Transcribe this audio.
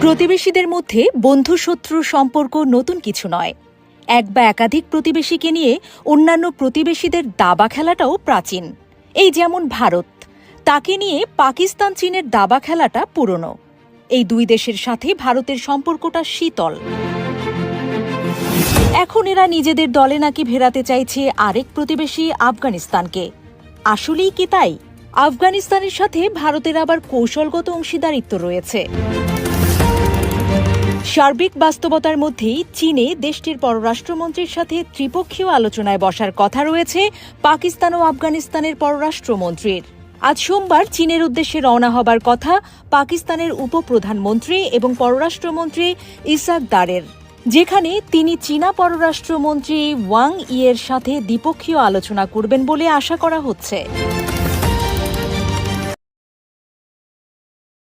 প্রতিবেশীদের মধ্যে বন্ধু শত্রু সম্পর্ক নতুন কিছু নয়। এক বা একাধিক প্রতিবেশীকে নিয়ে অন্যান্য প্রতিবেশীদের দাবা খেলাটাও প্রাচীন। এই যেমন ভারত, তাকে নিয়ে পাকিস্তান চীনের দাবা খেলাটা পুরনো। এই দুই দেশের সাথে ভারতের সম্পর্কটা শীতল। এখন এরা নিজেদের দলে নাকি ভেরাতে চাইছে আরেক প্রতিবেশী আফগানিস্তানকে। আসলেই কি তাই? আফগানিস্তানের সাথে ভারতের আবার কৌশলগত অংশীদারিত্ব রয়েছে। সার্বিক বাস্তবতার মধ্যেই চীনে দেশটির পররাষ্ট্রমন্ত্রীর সাথে ত্রিপক্ষীয় আলোচনায় বসার কথা রয়েছে পাকিস্তান ও আফগানিস্তানের পররাষ্ট্রমন্ত্রীর। আজ সোমবার চীনের উদ্দেশ্যে রওনা হবার কথা পাকিস্তানের উপপ্রধানমন্ত্রী এবং পররাষ্ট্রমন্ত্রী ইসাক দারের, যেখানে তিনি চীনা পররাষ্ট্রমন্ত্রী ওয়াং ইয়ের সাথে দ্বিপক্ষীয় আলোচনা করবেন বলে আশা করা হচ্ছে।